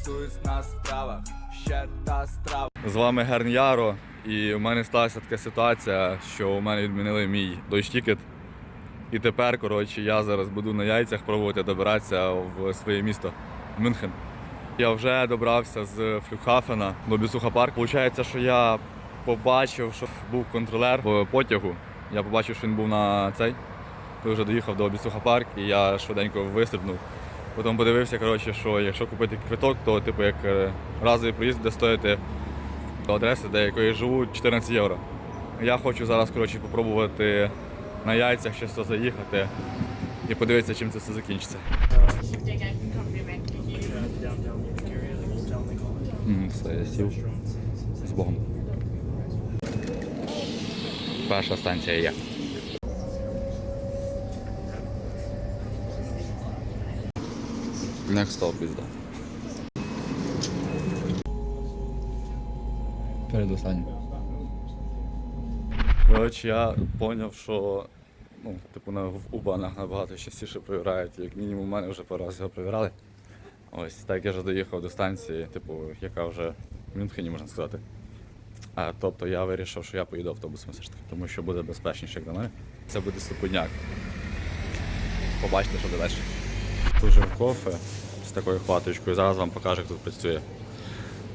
фіксуюсь на справах, ще та страва. З вами Герн'яро, і у мене сталася така ситуація, що у мене відмінили мій дойштікет. І тепер, коротше, я зараз буду на яйцях пробувати добиратися в своє місто Мюнхен. Я вже добрався з Флюхафена до Бісуха парк. Получається, що я побачив, що був контролер в потягу. Я побачив, що він був на цей. Я вже доїхав до Бісуха парк, і я швиденько вистрибнув. Потім подивився, коротше, що якщо купити квиток, то типу як е, разовий проїзд буде стоїти до адреси, де якої живу, 14 євро. Я хочу зараз коротше, попробувати на яйцях чисто заїхати і подивитися, чим це все закінчиться. Все, я сів. З Богом. Перша станція є. Next stop пізда. Передостанній. Коротше, я зрозумів, що ну, типу, на, в Убанах набагато частіше перевіряють, як мінімум, у мене вже пару разів його перевіряли. Ось так я вже доїхав до станції, типу, яка вже в Мюнхені, можна сказати. А, тобто я вирішив, що я поїду автобусом все ж таки, тому що буде безпечніше, як на мене. Це буде ступеняк. Побачите, що буде далі. Тут же кофе з такою хваточкою. Зараз вам покажу, як тут працює.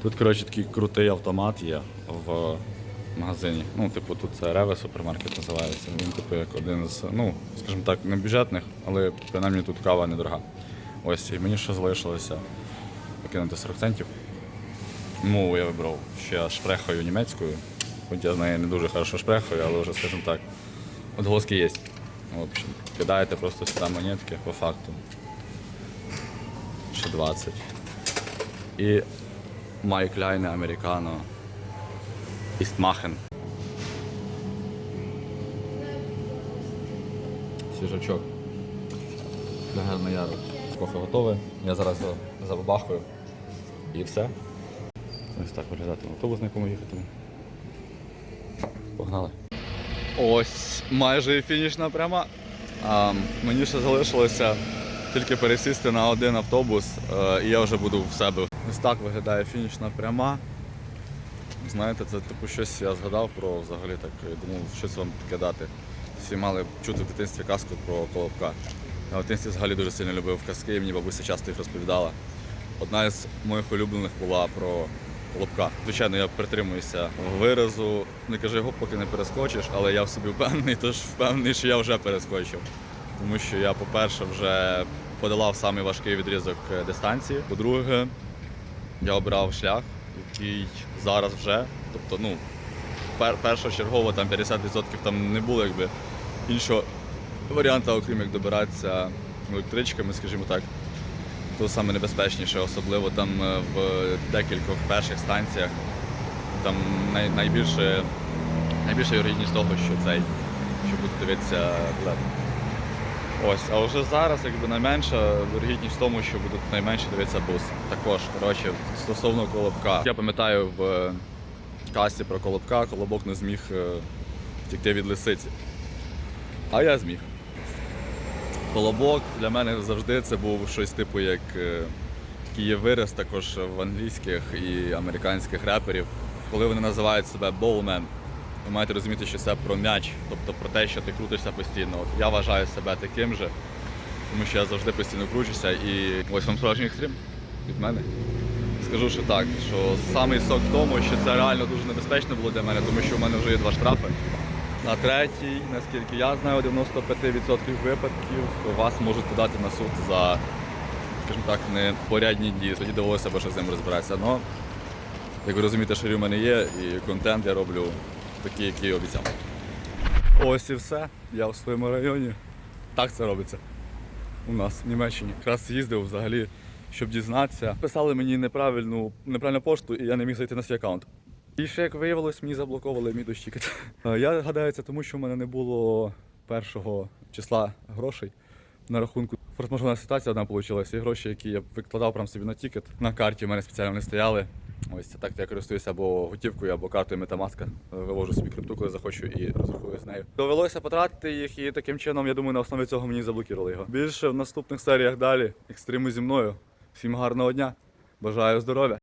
Тут, коротше, такий крутий автомат є в магазині. Ну, типу, тут це Реве супермаркет називається. Він, типу, як один з, ну, скажімо так, не бюджетних, але принаймні тут кава недорога. Ось, і мені ще залишилося покинути 40 центів. Мову я вибрав ще шпрехою німецькою. Хоч я з нею не дуже хорошо шпрехаю, але вже, скажімо так, отголоски є. В общем, кидаєте просто сюди монетки по факту. Ще 20. І Майк Ляйне Американо. Істмахен. Свіжачок. Для Герна Яру. Кофе готове. Я зараз забабахую. І все. Ось так виглядати автобус, на якому їхати. Погнали. Ось майже і фінішна пряма. А, мені ще залишилося тільки пересісти на один автобус, е, і я вже буду в себе. Ось так виглядає фінішна пряма. Знаєте, це типу щось я згадав про взагалі так думав, щось вам таке дати. Всі мали чути в дитинстві казку про колобка. Я в дитинстві взагалі дуже сильно любив казки, і мені бабуся часто їх розповідала. Одна із моїх улюблених була про колобка. Звичайно, я притримуюся виразу, не кажи його, поки не перескочиш, але я в собі впевнений, тож впевнений, що я вже перескочив. Тому що я, по-перше, вже подолав самий важкий відрізок е, дистанції. По-друге, я обрав шлях, який зараз вже, тобто, ну, пер- першочергово там 50% там не було якби іншого варіанту, окрім як добиратися електричками, скажімо так. То саме небезпечніше, особливо там е, в декількох перших станціях. Там най, найбільше, найбільша вірогідність того, що цей, що буде дивитися лед. Ось, а вже зараз якби найменша вірогідність в тому, що будуть найменше дивитися бус. Також, коротше, стосовно колобка. Я пам'ятаю в е, касті про колобка, колобок не зміг е, втікти від лисиці. А я зміг. Колобок для мене завжди це був щось типу як е, вираз також в англійських і американських реперів. Коли вони називають себе боумен, ви маєте розуміти, що це про м'яч, тобто про те, що ти крутишся постійно. От я вважаю себе таким же, тому що я завжди постійно кручуся і ось вам справжній екстрим від мене. Скажу, що так, що самий сок в тому, що це реально дуже небезпечно було для мене, тому що в мене вже є два штрафи. На третій, наскільки я знаю, 95% випадків вас можуть подати на суд за, скажімо так, непорядні дії. Тоді довелося б ще з ним розбиратися. Но, як ви розумієте, що в мене є, і контент я роблю такий, який обіцяв. Ось і все. Я в своєму районі. Так це робиться. У нас в Німеччині. Якраз їздив взагалі, щоб дізнатися. Писали мені неправильну, неправильну пошту, і я не міг зайти на свій аккаунт. І ще як виявилось, мені заблоковували мій дощікет. Я гадаю, це тому, що в мене не було першого числа грошей на рахунку. Форс-мажорна ситуація одна вийшла. І гроші, які я викладав прям собі на тікет. На карті в мене спеціально не стояли. Ось так я користуюся або готівкою, або картою Metamask. Вивожу собі крипту, коли захочу, і розрахую з нею. Довелося потратити їх, і таким чином, я думаю, на основі цього мені заблокували його. Більше в наступних серіях далі. Екстриму зі мною. Всім гарного дня. Бажаю здоров'я.